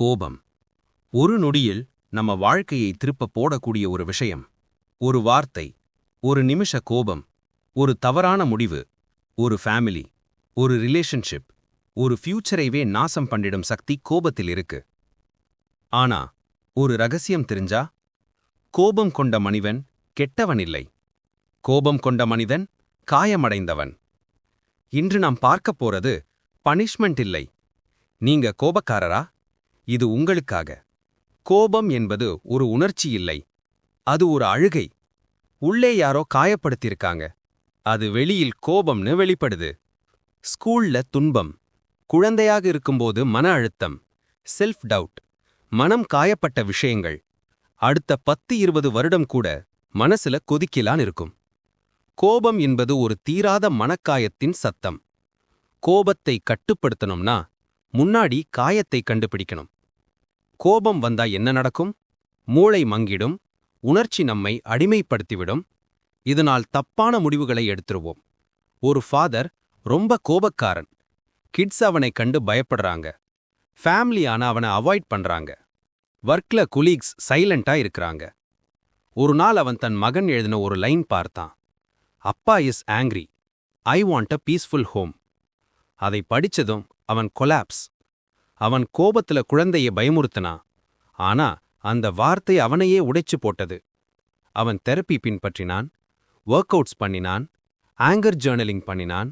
கோபம். ஒரு நொடியில் நம்ம வாழ்க்கையை திருப்ப போடக்கூடிய ஒரு விஷயம் ஒரு வார்த்தை ஒரு நிமிஷ கோபம் ஒரு தவறான முடிவு ஒரு ஃபேமிலி ஒரு ரிலேஷன்ஷிப் ஒரு ஃபியூச்சரைவே நாசம் பண்ணிடும் சக்தி கோபத்தில் இருக்கு. ஆனா ஒரு ரகசியம் தெரிஞ்சா? கோபம் கொண்ட மனிதன் கெட்டவன் இல்லை. கோபம் கொண்ட மனிதன் காயமடைந்தவன். இன்று நாம் பார்க்கப் போறது பனிஷ்மெண்ட் இல்லை. நீங்க கோபக்காரரா? இது உங்களுக்காக. கோபம் என்பது ஒரு உணர்ச்சி இல்லை. அது ஒரு அழுகை. உள்ளே யாரோ காயப்படுத்தியிருக்காங்க. அது வெளியில் கோபம்னு வெளிப்படுது. ஸ்கூல்ல துன்பம். குழந்தையாக இருக்கும்போது மன அழுத்தம். செல்ஃப் டவுட் மனம் காயப்பட்ட விஷயங்கள். அடுத்த பத்து இருபது வருடம் கூட மனசுல கொதிக்கலான் இருக்கும். கோபம் என்பது ஒரு தீராத மனக்காயத்தின் சத்தம். கோபத்தை கட்டுப்படுத்தணும்னா முன்னாடி காயத்தை கண்டுபிடிக்கணும். கோபம் வந்தா என்ன நடக்கும்? மூளை மங்கிடும் உணர்ச்சி நம்மை அடிமைப்படுத்திவிடும். இதனால் தப்பான முடிவுகளை எடுத்துருவோம். ஒரு ஃபாதர் ரொம்ப கோபக்காரன். கிட்ஸ் அவனை கண்டு பயப்படுறாங்க. ஃபேமிலி ஆனா அவனை அவாய்ட் பண்றாங்க. ஒர்க்ல குலீக்ஸ் சைலண்டா இருக்கிறாங்க. ஒரு நாள் அவன் தன் மகன் எழுதின ஒரு லைன் பார்த்தான். அப்பா is angry. I want a peaceful home. அதை படிச்சதும் அவன் கொலாப்ஸ். அவன் கோபத்துல குழந்தையை பயமுறுத்தினா. ஆனா அந்த வார்த்தை அவனையே உடைச்சு போட்டது. அவன் தெரப்பி பின்பற்றினான் ஒர்க் அவுட்ஸ் பண்ணினான் ஆங்கர் ஜேர்னலிங் பண்ணினான்.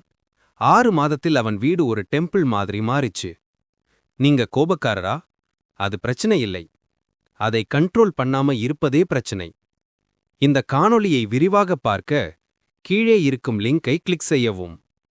ஆறு மாதத்தில் அவன் வீடு ஒரு டெம்பிள் மாதிரி மாறிச்சு. நீங்க கோபக்காரரா? அது பிரச்சனை இல்லை. அதை கண்ட்ரோல் பண்ணாம இருப்பதே பிரச்சனை. இந்த காணொளியை விரிவாக பார்க்க கீழே இருக்கும் லிங்கை கிளிக் செய்யவும்.